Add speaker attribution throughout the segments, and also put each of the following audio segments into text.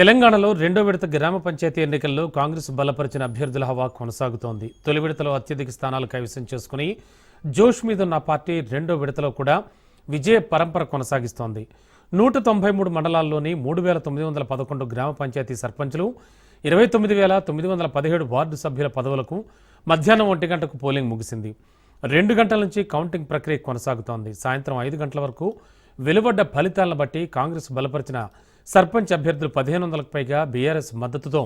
Speaker 1: తెలంగాణలో రెండో విడత గ్రామ పంచాయతీ ఎన్నికల్లో కాంగ్రెస్ బలపరిచిన అభ్యర్థుల హవా కొనసాగుతోంది. తొలి విడతలో అత్యధిక స్థానాలు కైవసం చేసుకుని జోష్ మీదున్న పార్టీ రెండో విడతలో కూడా విజయ పరంపర కొనసాగిస్తోంది. నూట తొంభై మూడు మండలాల్లోని మూడు వేల తొమ్మిది వందల పదకొండు గ్రామ పంచాయతీ సర్పంచులు ఇరవై తొమ్మిది వేల తొమ్మిది వందల పదిహేడు వార్డు సభ్యుల పదవులకు మధ్యాహ్నం ఒంటి గంటకు పోలింగ్ ముగిసింది. రెండు గంటల నుంచి కౌంటింగ్ ప్రక్రియ కొనసాగుతోంది. సాయంత్రం ఐదు గంటల వరకు వెలువడ్డ ఫలితాలను బట్టి కాంగ్రెస్ బలపరిచిన సర్పంచ్ అభ్యర్థులు పదిహేను వందలకు పైగా బీఆర్ఎస్ మద్దతుతో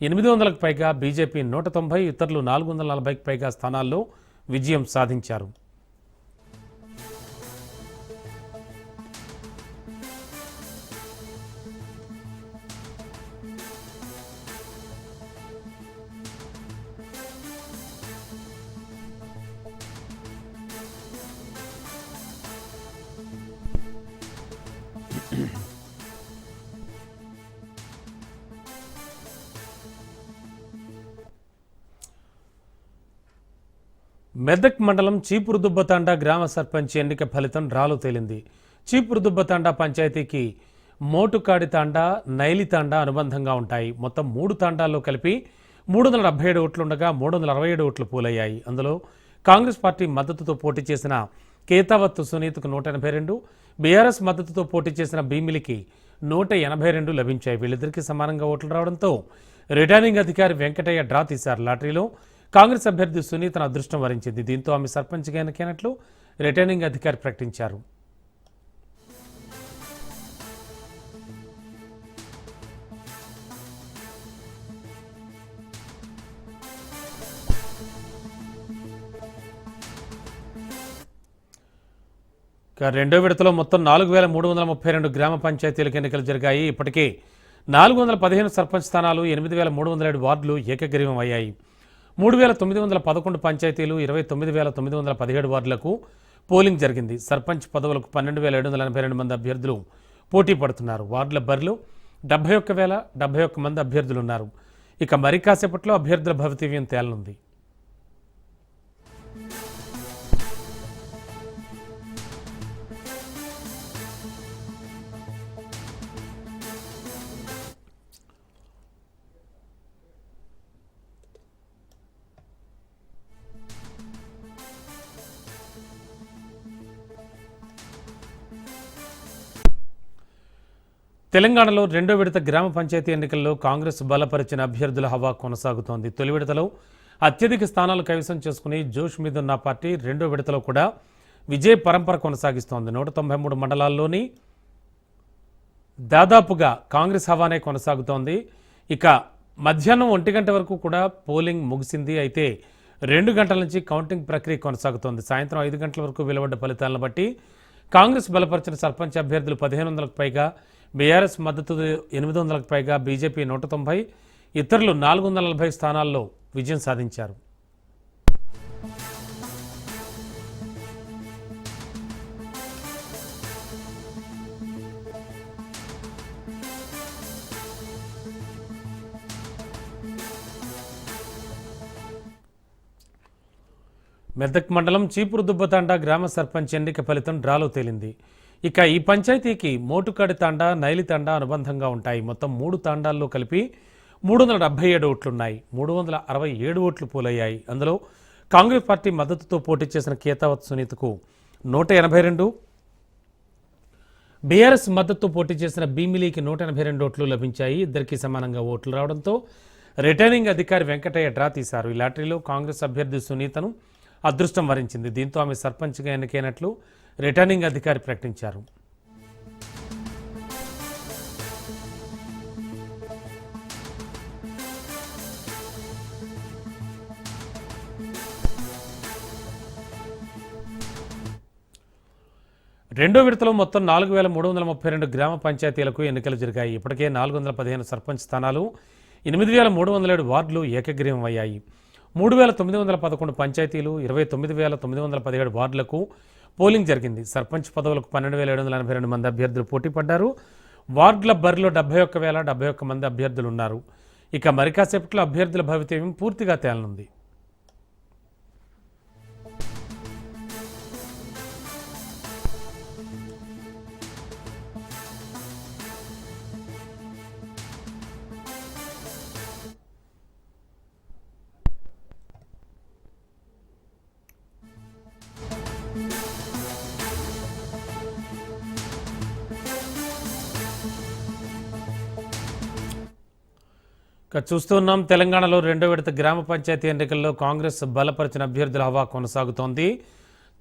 Speaker 1: ఎనిమిది వందలకు పైగా బీజేపీ నూట తొంభై ఇతరులు నాలుగు వందల నలభైకి పైగా స్థానాల్లో విజయం సాధించారు. మెదక్ మండలం చీపురుదుబ్బతాండా గ్రామ సర్పంచ్ ఎన్నిక ఫలితం డ్రాలో తేలింది. చీపురుదుబ్బతాండా పంచాయతీకి మోటుకాడి తాండా నైలి తాండా అనుబంధంగా ఉంటాయి. మొత్తం మూడు తాండాల్లో కలిపి మూడు వందల డెబ్బై ఏడు ఓట్లుండగా మూడు వందల అరవై ఏడు ఓట్లు పోలయ్యాయి. అందులో కాంగ్రెస్ పార్టీ మద్దతుతో పోటీ చేసిన కేతావత్ సునీత్కు నూట ఎనభై రెండు బీఆర్ఎస్ మద్దతుతో పోటీ చేసిన భీమిలికి నూట ఎనభై రెండు లభించాయి. వీళ్ళిద్దరికీ సమానంగా ఓట్లు రావడంతో రిటర్నింగ్ అధికారి వెంకటయ్య డ్రా తీశారు లాటరీలో. కాంగ్రెస్ అభ్యర్థి సునీతను అదృష్టం వరించింది. దీంతో ఆమె సర్పంచ్గా ఎన్నికైనట్లు రిటర్నింగ్ అధికారి ప్రకటించారు. రెండో విడతలో మొత్తం నాలుగు వేల మూడు వందల ముప్పై రెండు గ్రామ పంచాయతీలకు ఎన్నికలు జరిగాయి. ఇప్పటికే నాలుగు వందల పదిహేను సర్పంచ్ స్థానాలు ఎనిమిది వేల మూడు వందల ఏడు వార్డులు ఏకగ్రీవం అయ్యాయి. మూడు వేల తొమ్మిది వందల పదకొండు పంచాయతీలు ఇరవై తొమ్మిది వేల తొమ్మిది వందల పదిహేడు వార్డులకు పోలింగ్ జరిగింది. సర్పంచ్ పదవులకు పన్నెండు వేల ఏడు వందల ఎనభై రెండు మంది అభ్యర్థులు పోటీ పడుతున్నారు. వార్డుల బరిలో డెబ్బై ఒక్క వేల డెబ్బై ఒక్క మంది అభ్యర్థులు ఉన్నారు. ఇక మరి కాసేపట్లో అభ్యర్థుల భవితవ్యం తేలనుంది. తెలంగాణలో రెండో విడత గ్రామ పంచాయతీ ఎన్నికల్లో కాంగ్రెస్ బలపరిచిన అభ్యర్థుల హవా కొనసాగుతోంది. తొలి విడతలో అత్యధిక స్థానాలు కైవసం చేసుకుని జోష్ మీదున్న పార్టీ రెండో విడతలో కూడా విజయ పరంపర కొనసాగిస్తోంది. నూట తొంభై మూడు మండలాల్లోని దాదాపుగా కాంగ్రెస్ హవానే కొనసాగుతోంది. ఇక మధ్యాహ్నం ఒంటి గంట వరకు కూడా పోలింగ్ ముగిసింది. అయితే రెండు గంటల నుంచి కౌంటింగ్ ప్రక్రియ కొనసాగుతోంది. సాయంత్రం ఐదు గంటల వరకు వెలువడ్డ ఫలితాలను బట్టి కాంగ్రెస్ బలపరిచిన సర్పంచ్ అభ్యర్థులు పదిహేను వందలకు పైగా బీఆర్ఎస్ మద్దతు ఎనిమిది వందలకు పైగా బీజేపీ నూట తొంభై ఇతరులు నాలుగు వందల నలభై స్థానాల్లో విజయం సాధించారు. మెదక్ మండలం చీపురుదుబ్బతాండా గ్రామ సర్పంచ్ ఎన్నిక ఫలితం డ్రాలో తేలింది. ఇక ఈ పంచాయతీకి మోటుకాడి తాండా నైలి తాండా అనుబంధంగా ఉంటాయి. మొత్తం మూడు తాండాల్లో కలిపి మూడు వందల డెబ్బై ఏడు ఓట్లున్నాయి. మూడు వందల అరవై ఏడు ఓట్లు పోలయ్యాయి. అందులో కాంగ్రెస్ పార్టీ మద్దతుతో పోటీ చేసిన కేతావత్ సునీత్కు నూట ఎనభై రెండు బీఆర్ఎస్ మద్దతు పోటీ చేసిన భీమిలీకి నూట ఎనభై రెండు ఓట్లు లభించాయి. ఇద్దరికి సమానంగా ఓట్లు రావడంతో రిటర్నింగ్ అధికారి వెంకటయ్య డ్రా తీశారు. ఈ లాటరీలో కాంగ్రెస్ అభ్యర్థి సునీతను అదృష్టం వరించింది. దీంతో ఆమె సర్పంచ్గా ఎన్నికైనట్లు రిటర్నింగ్ అధికారి ప్రకటించారు. రెండో విడతలో మొత్తం నాలుగు వేల మూడు వందల ముప్పై రెండు గ్రామ పంచాయతీలకు ఎన్నికలు జరిగాయి. ఇప్పటికే నాలుగు వందల పదిహేను సర్పంచ్ స్థానాలు ఎనిమిది వేల మూడు వందల ఏడు వార్డులు ఏకగ్రీవం అయ్యాయి మూడు వేల తొమ్మిది వందల పదకొండు పంచాయతీలు ఇరవై తొమ్మిది వేల తొమ్మిది వందల పదిహేడు వార్డులకు పోలింగ్ జరిగింది. సర్పంచ్ పదవులకు పన్నెండు వేల ఏడు వందల ఎనభై రెండు మంది అభ్యర్థులు పోటీ పడ్డారు. వార్డుల బరిలో డెబ్బై ఒక్క వేల డెబ్బై ఒక్క మంది అభ్యర్థులు ఉన్నారు. ఇక మరికాసేపట్లో అభ్యర్థుల భవితవ్యం పూర్తిగా తేలనుంది. చూస్తున్నాం తెలంగాణలో రెండో విడత గ్రామ పంచాయతీ ఎన్నికల్లో కాంగ్రెస్ బలపరిచిన అభ్యర్థుల హవా కొనసాగుతోంది.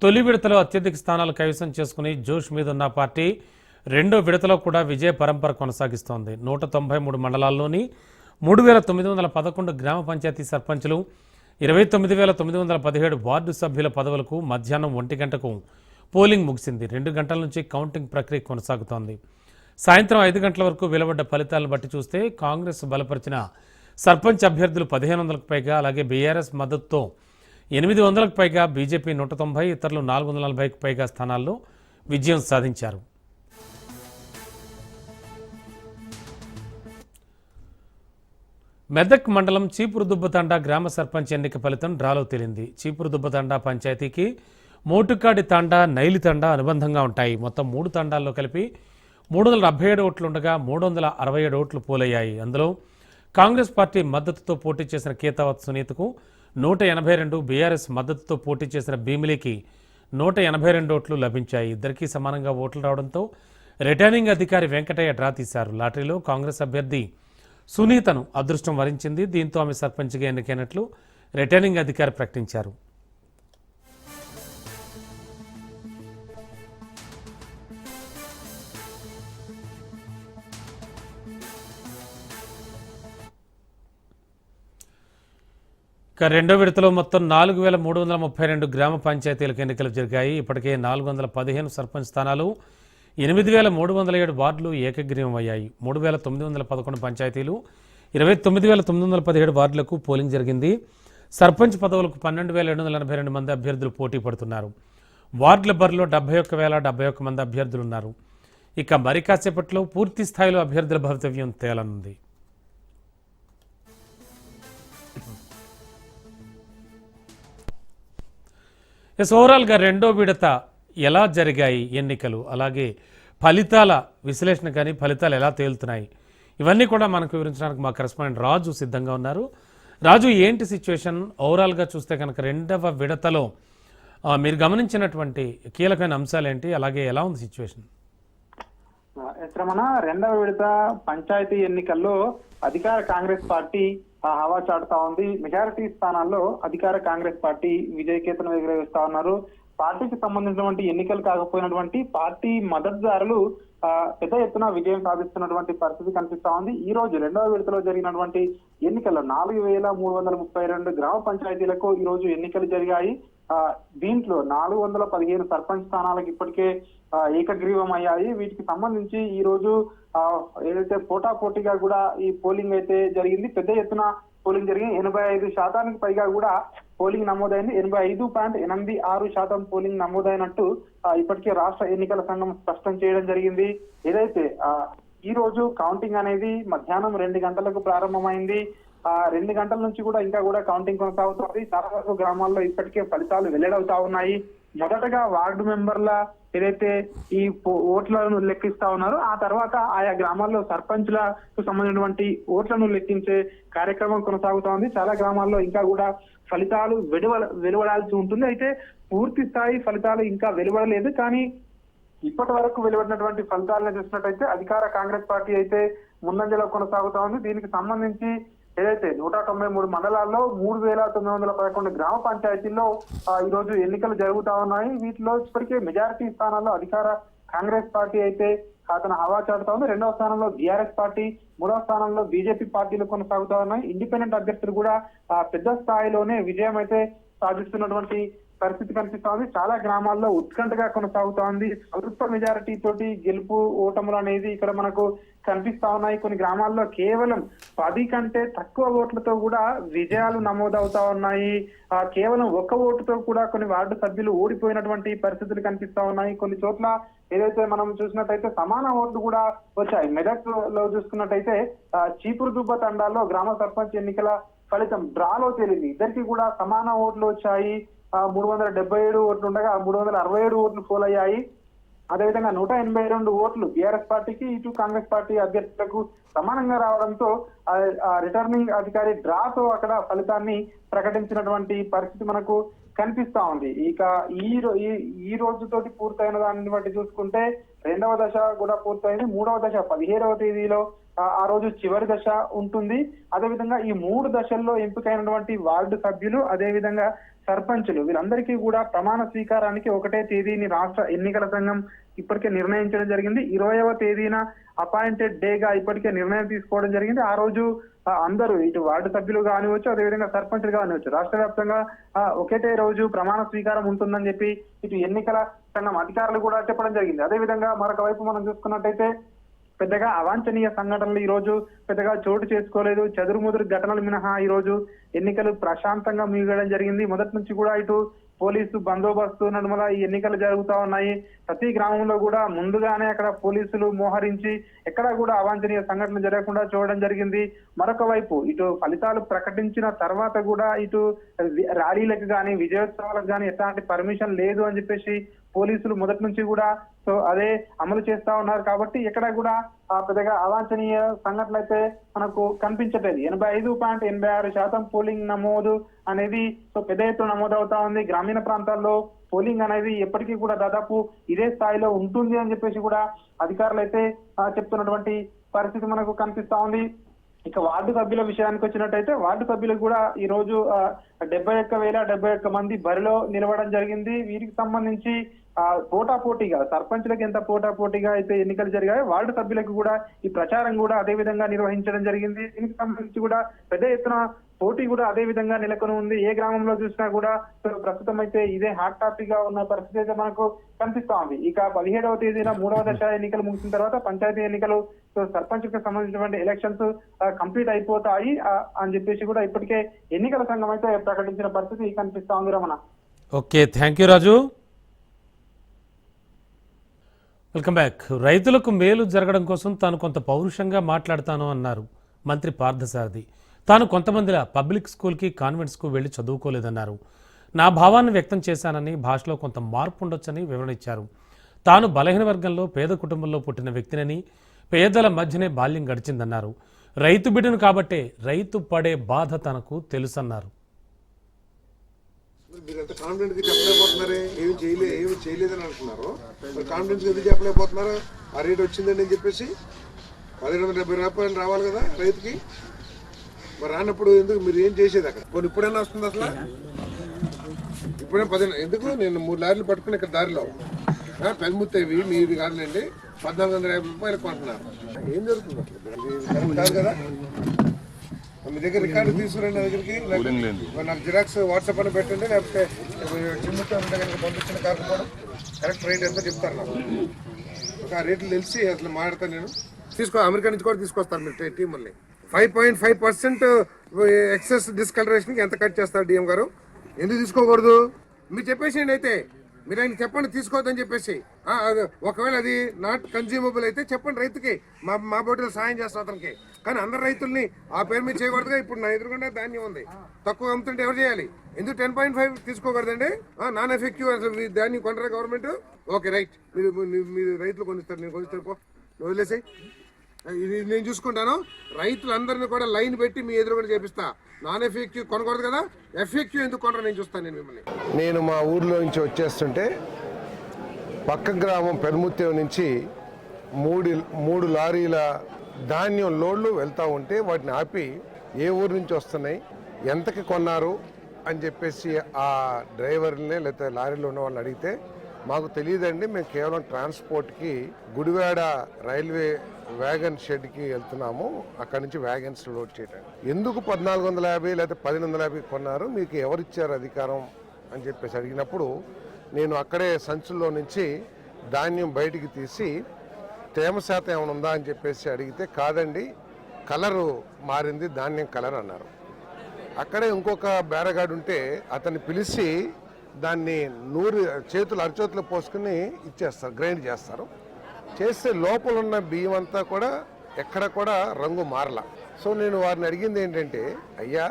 Speaker 1: తొలి విడతలో అత్యధిక స్థానాలు కైవసం చేసుకుని జోష్ మీద ఉన్న పార్టీ రెండో విడతలో కూడా విజయ పరంపర కొనసాగిస్తోంది. నూట తొంభై మూడు మండలాల్లోని మూడు వేల తొమ్మిది వందల పదకొండు గ్రామ పంచాయతీ సర్పంచులు ఇరవై తొమ్మిది వేల తొమ్మిది వందల పదిహేడు వార్డు సభ్యుల పదవులకు మధ్యాహ్నం ఒంటి గంటకు పోలింగ్ ముగిసింది. రెండు గంటల నుంచి కౌంటింగ్ ప్రక్రియ కొనసాగుతోంది. సాయంత్రం ఐదు గంటల వరకు వెలువడ్డ ఫలితాలను బట్టి చూస్తే కాంగ్రెస్ బలపరిచిన సర్పంచ్ అభ్యర్థులు పదిహేను వందలకు పైగా అలాగే బీఆర్ఎస్ మద్దతుతో ఎనిమిది వందలకు పైగా బీజేపీ నూట తొంభై ఇతరులు నాలుగు వందల నలభైకి పైగా స్థానాల్లో విజయం సాధించారు. మెదక్ మండలం చీపురుదుబ్బతండా గ్రామ సర్పంచ్ ఎన్నిక ఫలితం డ్రాలో తేలింది. చీపురుదుబ్బతండా పంచాయతీకి మోటుకాడి తండా నైలి తండా అనుబంధంగా ఉంటాయి. మొత్తం మూడు తండాల్లో కలిపి మూడు వందల డెబ్బై ఏడు ఓట్లు ఉండగా మూడు వందల అరవై ఏడు ఓట్లు పోలయ్యాయి. అందులో కాంగ్రెస్ పార్టీ మద్దతుతో పోటీ చేసిన కేతావత్ సునీతకు నూట ఎనభై రెండు బీఆర్ఎస్ మద్దతుతో పోటీ చేసిన భీమిలికి నూట ఎనభై రెండు ఓట్లు లభించాయి. ఇద్దరికీ సమానంగా ఓట్లు రావడంతో రిటర్నింగ్ అధికారి వెంకటయ్య డ్రా తీశారు. లాటరీలో కాంగ్రెస్ అభ్యర్థి సునీతను అదృష్టం వరించింది. దీంతో ఆమె సర్పంచ్గా ఎన్నికైనట్లు రిటర్నింగ్ అధికారి ప్రకటించారు. ఇక రెండో విడతలో మొత్తం నాలుగు వేల మూడు వందల ముప్పై రెండు గ్రామ పంచాయతీలకు ఎన్నికలు జరిగాయి. ఇప్పటికే నాలుగు వందల పదిహేను సర్పంచ్ స్థానాలు ఎనిమిది వేల మూడు వందల ఏడు వార్డులు ఏకగ్రీవం అయ్యాయి మూడు వేల తొమ్మిది వందల పదకొండు పంచాయతీలు ఇరవై తొమ్మిది వేల తొమ్మిది వందల పదిహేడు వార్డులకు పోలింగ్ జరిగింది. సర్పంచ్ పదవులకు పన్నెండు వేల ఏడు వందల ఎనభై రెండు మంది అభ్యర్థులు పోటీ పడుతున్నారు. వార్డుల బరిలో డెబ్బై ఒక్క వేల డెబ్బై ఒక్క మంది అభ్యర్థులు ఉన్నారు. ఇక మరి కాసేపట్లో పూర్తి స్థాయిలో అభ్యర్థుల భవితవ్యం తేలనుంది. ఎస్ ఓవరాల్గా రెండో విడత ఎలా జరిగాయి ఎన్నికలు? అలాగే ఫలితాల విశ్లేషణ కానీ ఫలితాలు ఎలా తేలుతున్నాయి? ఇవన్నీ కూడా మనకు వివరించడానికి మా కరెస్పాండెంట్ రాజు సిద్ధంగా ఉన్నారు. రాజు ఏంటి సిచ్యువేషన్? ఓవరాల్గా చూస్తే కనుక రెండవ విడతలో మీరు గమనించినటువంటి కీలకమైన అంశాలు ఏంటి? అలాగే ఎలా ఉంది సిచ్యువేషన్?
Speaker 2: రమణ రెండవ విడత పంచాయతీ ఎన్నికల్లో అధికార కాంగ్రెస్ పార్టీ హవా చాటుతా ఉంది. మెజారిటీ స్థానాల్లో అధికార కాంగ్రెస్ పార్టీ విజయకేతనం ఎగురవేస్తా ఉన్నారు. పార్టీకి సంబంధించినటువంటి ఎన్నికలు కాకపోయినటువంటి పార్టీ మద్దతుదారులు ఆ, పెద్ద ఎత్తున విజయం సాధిస్తున్నటువంటి పరిస్థితి కనిపిస్తా ఉంది. ఈ రోజు రెండవ విడతలో జరిగినటువంటి ఎన్నికల్లో నాలుగు వేల మూడు వందల ముప్పై రెండు గ్రామ పంచాయతీలకు ఈ రోజు ఎన్నికలు జరిగాయి. ఆ, దీంట్లో నాలుగు వందల పదిహేను సర్పంచ్ స్థానాలకు ఇప్పటికే ఏకగ్రీవం అయ్యాయి వీటికి సంబంధించి ఈ రోజు ఏదైతే పోటా పోటీగా కూడా ఈ పోలింగ్ అయితే జరిగింది పెద్ద ఎత్తున పోలింగ్ జరిగింది. ఎనభై ఐదు శాతానికి పైగా కూడా పోలింగ్ నమోదైంది. ఎనభై ఐదు పాయింట్ ఎనిమిది ఆరు శాతం పోలింగ్ నమోదైనట్టు ఇప్పటికే రాష్ట్ర ఎన్నికల సంఘం స్పష్టం చేయడం జరిగింది. ఏదైతే ఈ రోజు కౌంటింగ్ అనేది మధ్యాహ్నం రెండు గంటలకు ప్రారంభమైంది. ఆ రెండు గంటల నుంచి కూడా ఇంకా కూడా కౌంటింగ్ కొనసాగుతుంది. చాలా వరకు గ్రామాల్లో ఇప్పటికే ఫలితాలు వెల్లడవుతా ఉన్నాయి. మొదటగా వార్డు మెంబర్ల ఏదైతే ఈ ఓట్లను లెక్కిస్తా ఉన్నారో ఆ తర్వాత ఆయా గ్రామాల్లో సర్పంచ్లకు సంబంధించినటువంటి ఓట్లను లెక్కించే కార్యక్రమం కొనసాగుతా ఉంది. చాలా గ్రామాల్లో ఇంకా కూడా ఫలితాలు వెలువ వెలువడాల్సి ఉంటుంది. అయితే పూర్తి స్థాయి ఫలితాలు ఇంకా వెలువడలేదు. కానీ ఇప్పటి వరకు వెలువడినటువంటి ఫలితాలను చూసినట్టయితే అధికార కాంగ్రెస్ పార్టీ అయితే ముందంజలో కొనసాగుతా ఉంది. దీనికి సంబంధించి ఏదైతే నూట తొంభై మూడు మండలాల్లో మూడు వేల తొమ్మిది వందల పదకొండు గ్రామ పంచాయతీల్లో ఈ రోజు ఎన్నికలు జరుగుతా ఉన్నాయి. వీటిలో ఇప్పటికే మెజారిటీ స్థానాల్లో అధికార కాంగ్రెస్ పార్టీ అయితే అతను హవా చాటుతా ఉంది. రెండవ స్థానంలో బీఆర్ఎస్ పార్టీ మూడవ స్థానంలో బీజేపీ పార్టీలు కొనసాగుతా ఉన్నాయి. ఇండిపెండెంట్ అభ్యర్థులు కూడా పెద్ద స్థాయిలోనే విజయం అయితే సాధిస్తున్నటువంటి పరిస్థితి కనిపిస్తోంది చాలా గ్రామాల్లో ఉత్కంఠగా కొనసాగుతోంది అల్ప మెజారిటీ తోటి గెలుపు ఓటములు అనేది ఇక్కడ మనకు కనిపిస్తా ఉన్నాయి కొన్ని గ్రామాల్లో. కేవలం పది కంటే తక్కువ ఓట్లతో కూడా విజయాలు నమోదవుతా ఉన్నాయి. ఆ కేవలం ఒక్క ఓటుతో కూడా కొన్ని వార్డు సభ్యులు ఓడిపోయినటువంటి పరిస్థితులు కనిపిస్తా ఉన్నాయి. కొన్ని చోట్ల ఏదైతే మనం చూసినట్టయితే సమాన ఓట్లు కూడా వచ్చాయి. మెదక్లో చూసుకున్నట్టయితే చీపురు దుబ్బ తండాల్లో గ్రామ సర్పంచ్ ఎన్నికల ఫలితం డ్రాలో తేలింది. ఇద్దరికి కూడా సమాన ఓట్లు వచ్చాయి. మూడు వందల డెబ్బై ఏడు ఓట్లు ఉండగా మూడు వందల అరవై ఏడు ఓట్లు ఫోల్ అయ్యాయి అదేవిధంగా నూట ఎనభై రెండు ఓట్లు బీఆర్ఎస్ పార్టీకి ఇటు కాంగ్రెస్ పార్టీ అభ్యర్థులకు సమానంగా రావడంతో ఆ- రిటర్నింగ్ అధికారి డ్రాతో అక్కడ ఫలితాన్ని ప్రకటించినటువంటి పరిస్థితి మనకు కనిపిస్తా ఉంది. ఇక ఈ ఈ- ఈ రోజుతోటి పూర్తయిన దాన్ని బట్టి చూసుకుంటే రెండవ దశ కూడా పూర్తయింది. మూడవ దశ పదిహేడవ తేదీలో ఆ- ఆ రోజు చివరి దశ ఉంటుంది. అదేవిధంగా ఈ మూడు దశల్లో ఎంపికైనటువంటి వార్డు సభ్యులు అదేవిధంగా సర్పంచులు. వీళ్ళందరికీ కూడా ప్రమాణ స్వీకారానికి ఒకటే తేదీని రాష్ట్ర ఎన్నికల సంఘం ఇప్పటికే నిర్ణయించడం జరిగింది. ఇరవైవ తేదీన అపాయింటెడ్ డేగా ఇప్పటికే నిర్ణయం తీసుకోవడం జరిగింది. ఆ రోజు అందరూ ఇటు వార్డు సభ్యులు కానివచ్చు అదేవిధంగా సర్పంచులు కానివచ్చు రాష్ట్ర వ్యాప్తంగా ఒకటే రోజు ప్రమాణ స్వీకారం ఉంటుందని చెప్పి ఇటు ఎన్నికల సంఘం అధికారులు కూడా చెప్పడం జరిగింది. అదేవిధంగా మరొక వైపు మనం చూసుకున్నట్టయితే పెద్దగా అవాంఛనీయ సంఘటనలు ఈ రోజు పెద్దగా చోటు చేసుకోలేదు. చెదురుముదురు ఘటనలు మినహా ఈ రోజు ఎన్నికలు ప్రశాంతంగా ముగియడం జరిగింది. మొదటి నుంచి కూడా ఇటు పోలీసు బందోబస్తు నడుమల ఈ ఎన్నికలు జరుగుతా ఉన్నాయి. ప్రతి గ్రామంలో కూడా ముందుగానే అక్కడ పోలీసులు మోహరించి ఎక్కడా కూడా అవాంఛనీయ సంఘటనలు జరగకుండా చూడడం జరిగింది. మరొక వైపు ఇటు ఫలితాలు ప్రకటించిన తర్వాత కూడా ఇటు ర్యాలీలకు కానీ విజయోత్సవాలకు కానీ ఎట్లాంటి పర్మిషన్ లేదు అని చెప్పేసి పోలీసులు మొదటి నుంచి కూడా సో అదే అమలు చేస్తా ఉన్నారు కాబట్టి ఇక్కడ కూడా ఆ పెద్దగా అవాంఛనీయ సంఘటనలు అయితే మనకు కనిపించట్లేదు. ఎనభై ఐదు పాయింట్ ఎనభై ఆరు శాతం పోలింగ్ నమోదు అనేది సో పెద్ద ఎత్తున నమోదవుతా ఉంది. గ్రామీణ ప్రాంతాల్లో పోలింగ్ అనేది ఎప్పటికీ కూడా దాదాపు ఇదే స్థాయిలో ఉంటుంది అని చెప్పేసి కూడా అధికారులు అయితే చెప్తున్నటువంటి పరిస్థితి మనకు కనిపిస్తా ఉంది. ఇక వార్డు సభ్యుల విషయానికి వచ్చినట్టయితే వార్డు సభ్యులకు కూడా ఈ రోజు డెబ్బై ఒక్క వేల డెబ్బై ఒక్క మంది బరిలో నిలవడం జరిగింది. వీరికి సంబంధించి ఆ, పోటా పోటీగా సర్పంచ్లకు ఎంత పోటా పోటీగా అయితే ఎన్నికలు జరిగాయో వార్డు సభ్యులకు కూడా ఈ ప్రచారం కూడా అదే విధంగా నిర్వహించడం జరిగింది. దీనికి సంబంధించి కూడా పెద్ద ఎత్తున పోటీ కూడా అదే విధంగా నెలకొని ఉంది. ఏ గ్రామంలో చూసినా కూడా సో ప్రస్తుతం అయితే ఇదే హాట్ టాపిక్గా ఉన్న పరిస్థితి అయితే మనకు కనిపిస్తా ఉంది ఇక పదిహేడవ తేదీన మూడవ దశ ఎన్నికలు ముగిసిన తర్వాత పంచాయతీ ఎన్నికలు సో సర్పంచ్కి సంబంధించినటువంటి ఎలక్షన్స్ కంప్లీట్ అయిపోతాయి అని చెప్పేసి కూడా ఇప్పటికే ఎన్నికల సంఘం అయితే ప్రకటించిన పరిస్థితి కనిపిస్తా ఉంది Ramana.
Speaker 1: Okay thank you Raju. Welcome back. రైతులకు మేలు జరగడం కోసం తాను కొంత పౌరుషంగా మాట్లాడతాను అన్నారు మంత్రి పార్థసారథి. తాను కొంతమందిలా పబ్లిక్ స్కూల్కి కాన్వెంట్స్కు వెళ్ళి చదువుకోలేదన్నారు. నా భావాన్ని వ్యక్తం చేశానని భాషలో కొంత మార్పు ఉండొచ్చని వివరణ ఇచ్చారు. తాను బలహీన వర్గంలో పేద కుటుంబంలో పుట్టిన వ్యక్తినని పేదల మధ్యనే బాల్యం గడిచిందన్నారు. రైతు బిడ్డను కాబట్టే రైతు పడే బాధ తనకు తెలుసన్నారు.
Speaker 3: మీరు ఎంత కాన్ఫిడెంట్గా చెప్పలేకపోతున్నారే? ఏమి చేయలే ఏమి చేయలేదని అంటున్నారు మరి కాన్ఫిడెన్స్ ఎందుకు చెప్పలేకపోతున్నారు? ఆ రేట్ వచ్చిందని అని చెప్పేసి పదిహేడు వందల డెబ్బై రూపాయలు రావాలి కదా రైతుకి. మరి రానప్పుడు ఎందుకు? మీరు ఏం చేసేది అక్కడ? కొన్ని ఇప్పుడైనా వస్తుంది అసలు? ఇప్పుడే పదిహేను ఎందుకు? నేను మూడు లారీలు పట్టుకుని ఇక్కడ దారిలో. పెనుముత్తేవి మీది కాదులేండి. పద్నాలుగు వందల యాభై రూపాయలు కొంటున్నారు. ఏం జరుగుతుంది? అసలు కాదు కదా? మీ దగ్గర రికార్డు తీసుకురండి దగ్గరికి. నాకు- జిరాక్స్ వాట్సాప్ అని పెట్టండి లేకపోతే ఉంటే కనుక పంపించిన కాకపోవడం కరెక్ట్ రేట్ ఎంత చెప్తారు నాకు. ఒక ఆ రేట్లు తెలిసి అసలు మాడతాను నేను. తీసుకో అమెరికా నుంచి కూడా తీసుకొస్తాను మీరు టీం మళ్ళీ five point five percent excess డిస్కలరేషన్కి ఎంత కట్ చేస్తారు డిఎం గారు? ఎందుకు తీసుకోకూడదు? మీరు చెప్పేసేయండి అయితే. మీరు ఆయన చెప్పండి తీసుకోవద్దని చెప్పేసి. ఒకవేళ అది నాట్ కన్జ్యూమబుల్ అయితే చెప్పండి రైతుకి. మా మా బోటిలో సాయం చేస్తాం అతనికి. కానీ అందరు రైతుల్ని ఆ పేరు మీద చేయకూడదుగా. ఇప్పుడు నా ఎదురుకుండా ధాన్యం ఉంది. తక్కువ అమ్ముతుంటే ఎవరు చేయాలి? ఎందుకు టెన్ పాయింట్ ఫైవ్ తీసుకోకూడదండి? నాన్ ఎఫెక్టివ్ అసలు మీ ధాన్యం కొనరా గవర్నమెంట్ ఓకే రైట్ మీరు మీరు- రైతులు కొనిస్తారు నేను కొనిస్తారు పో. వదిలేసాయి. ఇది నేను చూసుకుంటాను. రైతులందరినీ కూడా లైన్ పెట్టి మీ ఎదురు కూడా చేపిస్తా. నాన్ ఎఫెక్టివ్ కొనకూడదు కదా? ఎఫెక్టివ్ ఎందుకు కొనరా? నేను చూస్తాను నేను మిమ్మల్ని.
Speaker 4: నేను మా ఊర్లో నుంచి వచ్చేస్తుంటే పక్క గ్రామం పెరుముత్తేవు నుంచి మూడు మూడు లారీల ధాన్యం లోడ్లు వెళ్తూ ఉంటే వాటిని ఆపి ఏ ఊరు నుంచి వస్తున్నాయి ఎంతకి కొన్నారు అని చెప్పేసి ఆ డ్రైవర్ని లేకపోతే లారీలో ఉన్న వాళ్ళని అడిగితే మాకు తెలియదండి మేము కేవలం ట్రాన్స్పోర్ట్కి గుడివాడ రైల్వే వ్యాగన్ షెడ్కి వెళ్తున్నాము. అక్కడి నుంచి వ్యాగన్స్ లోడ్ చేయడానికి. ఎందుకు పద్నాలుగు వందల యాభై లేకపోతే పదిహేను వందల యాభై కొన్నారు? మీకు ఎవరిచ్చారు అధికారం అని చెప్పేసి అడిగినప్పుడు నేను అక్కడే సంచుల్లో నుంచి ధాన్యం బయటికి తీసి తేమ శాతం ఏమైనా ఉందా అని చెప్పేసి అడిగితే కాదండి కలరు మారింది ధాన్యం కలర్ అన్నారు. అక్కడే ఇంకొక బేరగాడు ఉంటే అతన్ని పిలిచి దాన్ని నూరి చేతులు అరచేతులు పోసుకుని ఇచ్చేస్తారు గ్రైండ్ చేస్తారు. చేస్తే లోపల ఉన్న బియ్యం అంతా కూడా ఎక్కడ కూడా రంగు మారల. సో నేను వారిని అడిగింది ఏంటంటే అయ్యా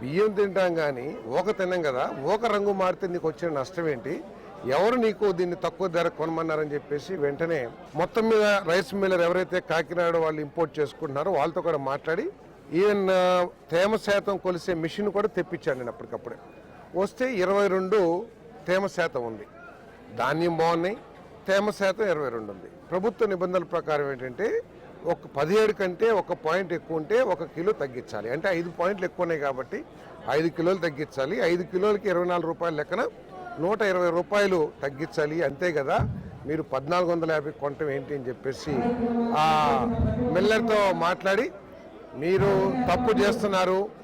Speaker 4: బియ్యం తింటాం కానీ ఓక తిన్నాం కదా ఓక రంగు మారితే నీకు వచ్చిన నష్టం ఏంటి? ఎవరు నీకు దీన్ని తక్కువ ధర కొనమన్నారని చెప్పేసి వెంటనే మొత్తం మీద రైస్ మిల్లర్ ఎవరైతే కాకినాడ వాళ్ళు ఇంపోర్ట్ చేసుకుంటున్నారో వాళ్ళతో కూడా మాట్లాడి ఈవెన్ తేమ శాతం కొలిసే మిషన్ కూడా తెప్పించాను నేను అప్పటికప్పుడే. వస్తే ఇరవై రెండు తేమ శాతం ఉంది. ధాన్యం బాగున్నాయి తేమ శాతం ఇరవై రెండు ఉంది. ప్రభుత్వ నిబంధనల ప్రకారం ఏంటంటే ఒక పదిహేడు కంటే ఒక పాయింట్ ఎక్కువ ఉంటే ఒక కిలో తగ్గించాలి. అంటే ఐదు పాయింట్లు ఎక్కువ ఉన్నాయి కాబట్టి ఐదు కిలోలు తగ్గించాలి. ఐదు కిలోలకి ఇరవై నాలుగు రూపాయల లెక్కన నూట ఇరవై రూపాయలు తగ్గించాలి. అంతే కదా? మీరు పద్నాలుగు వందల యాభై కొనటం ఏంటి అని చెప్పేసి ఆ మిల్లర్తో మాట్లాడి మీరు తప్పు చేస్తున్నారు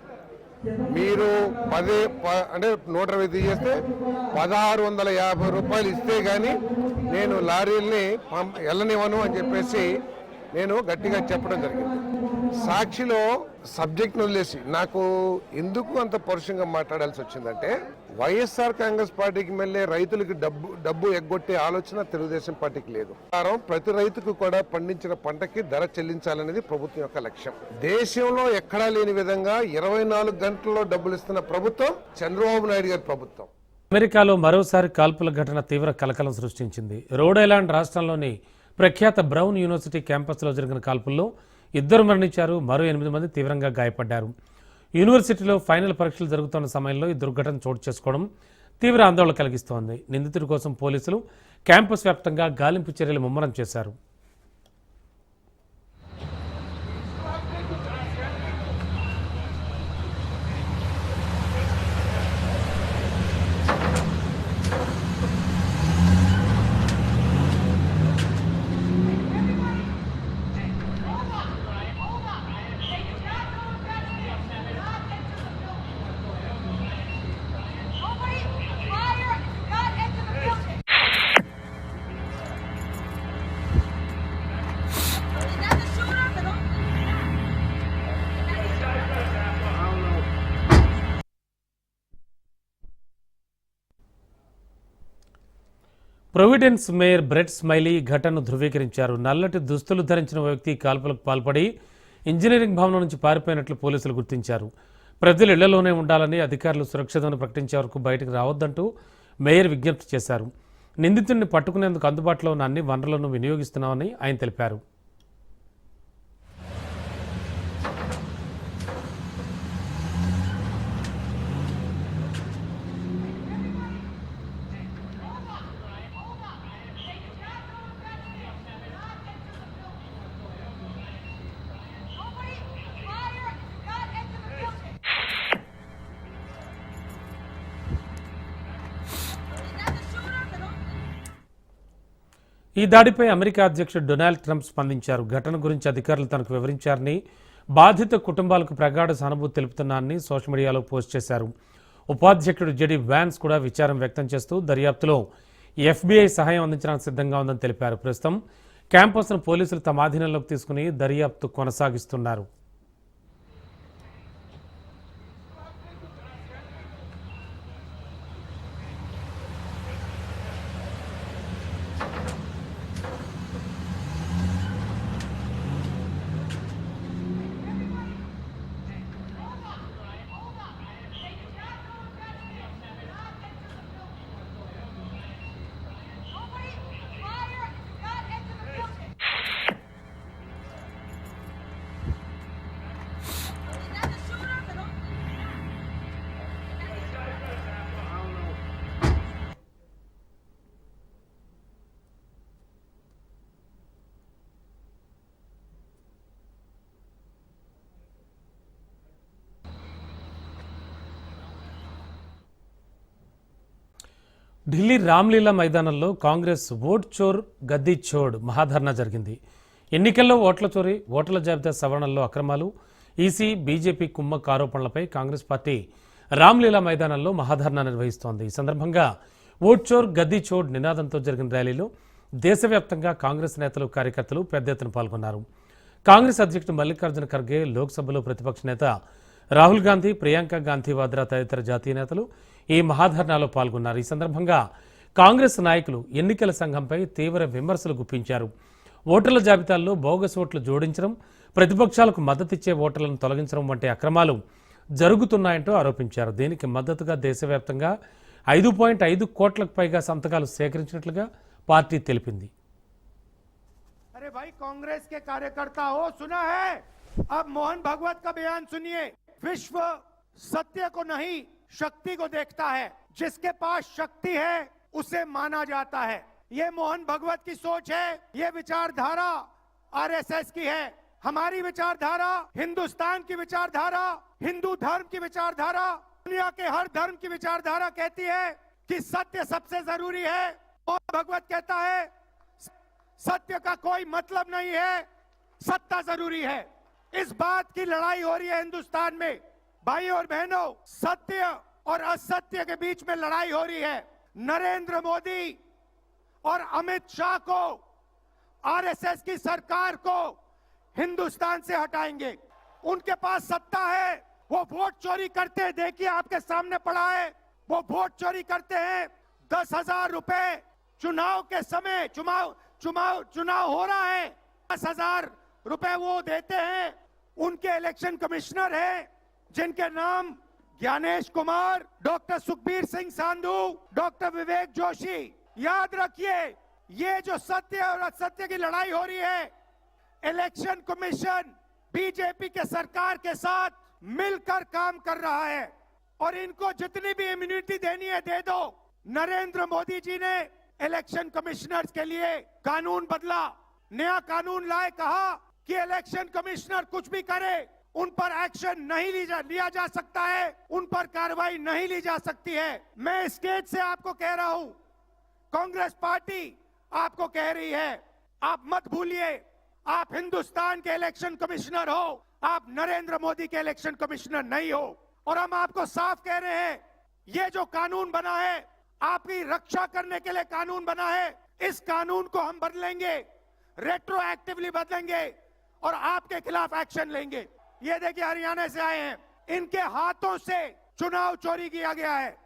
Speaker 4: మీరు పదే ప- అంటే నూట ఇరవై తీసేస్తే పదహారు వందల యాభై రూపాయలు ఇస్తే కానీ నేను లారీల్ని పంప వెళ్ళనివ్వను అని చెప్పేసి నేను గట్టిగా చెప్పడం జరిగింది. సాక్షిలో సబ్జెక్ట్ను వదిలేసి నాకు ఎందుకు అంత పరుషంగా మాట్లాడాల్సి వచ్చిందంటే వైఎస్ఆర్ కాంగ్రెస్ పార్టీకి మళ్ళీ రైతులకి డబ్బు డబ్బు ఎగ్గొట్టే ఆలోచన తెలుగుదేశం పార్టీకి లేదు. ప్రకారం ప్రతి రైతుకు కూడా పండించిన పంటకి ధర చెల్లించాలనేది ప్రభుత్వం యొక్క లక్ష్యం. దేశంలో ఎక్కడా లేని విధంగా ఇరవై నాలుగు గంటల్లో డబ్బులు ఇస్తున్న ప్రభుత్వం చంద్రబాబు నాయుడు గారి ప్రభుత్వం.
Speaker 1: అమెరికాలో మరోసారి కాల్పుల ఘటన తీవ్ర కలకలం సృష్టించింది. రోడ్ ఐలాండ్ రాష్ట్రంలోని ప్రఖ్యాత బ్రౌన్ యూనివర్సిటీ క్యాంపస్లో జరిగిన కాల్పుల్లో ఇద్దరు మరణించారు. మరో ఎనిమిది మంది తీవ్రంగా గాయపడ్డారు. యూనివర్సిటీలో ఫైనల్ పరీక్షలు జరుగుతున్న సమయంలో ఈ దుర్ఘటన చోటు చేసుకోవడం తీవ్ర ఆందోళన కలిగిస్తోంది. నిందితుడి కోసం పోలీసులు క్యాంపస్ వ్యాప్తంగా గాలింపు చర్యలు ముమ్మరం చేశారు. ప్రొవిడెన్స్ మేయర్ బ్రెట్ స్మైలీ ఘటనను ధృవీకరించారు. నల్లటి దుస్తులు ధరించిన వ్యక్తి కాల్పులకు పాల్పడి ఇంజనీరింగ్ భవనం నుంచి పారిపోయినట్లు పోలీసులు గుర్తించారు. ప్రజలు ఇళ్ళలోనే ఉండాలని అధికారులు సురక్షితమని ప్రకటించే వరకు బయటకు రావద్దంటూ మేయర్ విజ్ఞప్తి చేశారు. నిందితుడిని పట్టుకునేందుకు అందుబాటులో ఉన్న అన్ని వనరులను వినియోగిస్తున్నామని ఆయన తెలిపారు. ఈ దాడిపై అమెరికా అధ్యక్షుడు డొనాల్డ్ ట్రంప్ స్పందించారు. ఘటన గురించి అధికారులు తనకు వివరించారని బాధిత కుటుంబాలకు ప్రగాఢ సానుభూతి తెలుపుతున్నారని సోషల్ మీడియాలో పోస్ట్ చేశారు. ఉపాధ్యక్షుడు జెడి వ్యాన్స్ కూడా విచారం వ్యక్తం చేస్తూ దర్యాప్తులో ఎఫ్బీఐ సహాయం అందించడానికి సిద్ధంగా ఉందని తెలిపారు. ప్రస్తుతం క్యాంపస్ను పోలీసులు తమ ఆధీనంలోకి తీసుకుని దర్యాప్తు కొనసాగిస్తున్నారు. ఢిల్లీ రామ్లీలా మైదానంలో కాంగ్రెస్ ఓట్ చోర్ గద్దీ చోడ్ మహాధర్నా జరిగింది. ఎన్నికల్లో ఓట్ల చోరీ ఓట్ల జాబితా సవరణల్లో అక్రమాలు ఈసీ బీజేపీ కుమ్మక్క ఆరోపణలపై కాంగ్రెస్ పార్టీ రామ్లీలా మైదానంలో మహాధర్నా నిర్వహిస్తోంది. ఈ సందర్భంగా ఓట్ చోర్ గద్దీ చోడ్ నినాదంతో జరిగిన ర్యాలీలో దేశవ్యాప్తంగా కాంగ్రెస్ నేతలు కార్యకర్తలు పెద్ద ఎత్తున పాల్గొన్నారు. కాంగ్రెస్ అధ్యక్షుడు మల్లికార్జున ఖర్గే లోక్సభలో ప్రతిపక్ష నేత రాహుల్ గాంధీ ప్రియాంక గాంధీ వాద్రా తదితర జాతీయ నేతలు ఈ మహాధర్నాలో పాల్గొన్నారు ఈ సందర్భంగా కాంగ్రెస్ నాయకులు ఎన్నికల సంఘంపై తీవ్ర విమర్శలు గుప్పించారు ఓటర్ల జాబితాల్లో బోగస్ ఓట్లు జోడించడం ప్రతిపక్షాలకు మద్దతిచ్చే ఓటర్లను తొలగించడం వంటి అక్రమాలు జరుగుతున్నాయంటూ ఆరోపించారు దీనికి మద్దతుగా దేశవ్యాప్తంగా ఐదు పాయింట్ ఐదు కోట్లకు పైగా సంతకాలు సేకరించినట్లుగా పార్టీ తెలిపింది
Speaker 5: अरे भाई कांग्रेस के कार्यकर्ता हो सुना है अब मोहन भगवत का बयान सुनिए विश्व सत्य को नहीं शक्ति को देखता है। जिसके पास शक्ति है, उसे माना जाता है। ये मोहन भगवत की सोच है, ये विचारधारा आरएसएस की है। हमारी विचारधारा हिंदुस्तान की विचारधारा, हिंदू धर्म की विचारधारा, दुनिया के हर धर्म की विचारधारा कहती है कि सत्य सबसे ज़रूरी है। और भगवत कहता है, सत्य का कोई मतलब नहीं है, सत्ता ज़रूरी है। इस बात की लड़ाई हो रही है हिंदुस्तान में। भाई और बहनों, सत्य और असत्य के बीच में लड़ाई हो रही है। नरेंद्र मोदी और अमित शाह को आरएसएस की सरकार को हिंदुस्तान से हटाएँगे। उनके पास सत्ता है, वो वोट चोरी करते हैं। देखिए, आपके सामने पड़ा है, वो वोट चोरी करते हैं। दस हज़ार रुपए चुनाव के समय चुनाव चुनाव चुनाव हो रहा है। दस हज़ार रुपए वो देते हैं। उनके इलेक्शन कमिश्नर हैं। जिनके नाम ज्ञानेश कुमार, डॉक्टर सुखबीर सिंह सांधू, डॉक्टर विवेक जोशी। याद रखिए, ये जो सत्य और असत्य की लड़ाई हो रही है, इलेक्शन कमीशन बीजेपी के सरकार के साथ मिलकर काम कर रहा है। और इनको जितनी भी इम्यूनिटी देनी है, दे दो। नरेंद्र मोदी जी ने इलेक्शन कमिश्नर्स के लिए कानून बदला। नया कानून लाए, कहा कि इलेक्शन कमिश्नर कुछ भी करे उन पर एक्शन नहीं ली जा, लिया जा सकता है उन पर कार्रवाई नहीं ली जा सकती है। मैं स्टेज से आपको कह रहा हूँ कांग्रेस पार्टी आपको कह रही है आप मत भूलिए आप हिंदुस्तान के इलेक्शन कमिश्नर हो आप नरेंद्र मोदी के इलेक्शन कमिश्नर नहीं हो। और हम आपको साफ़ कह रहे हैं ये जो कानून बना है आपकी रक्षा करने के लिए कानून बना है इस कानून को हम बदलेंगे रेट्रोएक्टिवली बदलेंगे और आपके खिलाफ एक्शन लेंगे। ये देखिए हरियाणा से आए हैं। इनके हाथों से चुनाव चोरी किया गया है।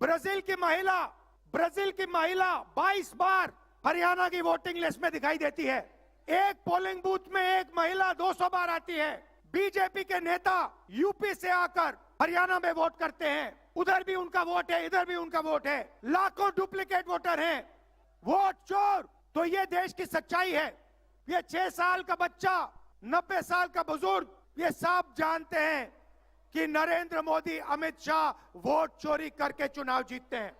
Speaker 5: ब्राज़ील की महिला, ब्राज़ील की महिला 22 बार हरियाणा की वोटिंग लिस्ट में दिखाई देती है। एक पोलिंग बूथ में एक महिला 200 बार आती है। बीजेपी के नेता यूपी से आकर हरियाणा में वोट करते हैं। उधर भी उनका वोट है, इधर भी उनका वोट है। लाखों डुप्लीकेट वोटर हैं। वोट चोर तो ये देश की सच्चाई है। ये छह साल का बच्चा, नब्बे साल का बुज़ुर्ग ये सब जानते हैं कि नरेंद्र मोदी अमित शाह वोट चोरी करके चुनाव जीतते हैं।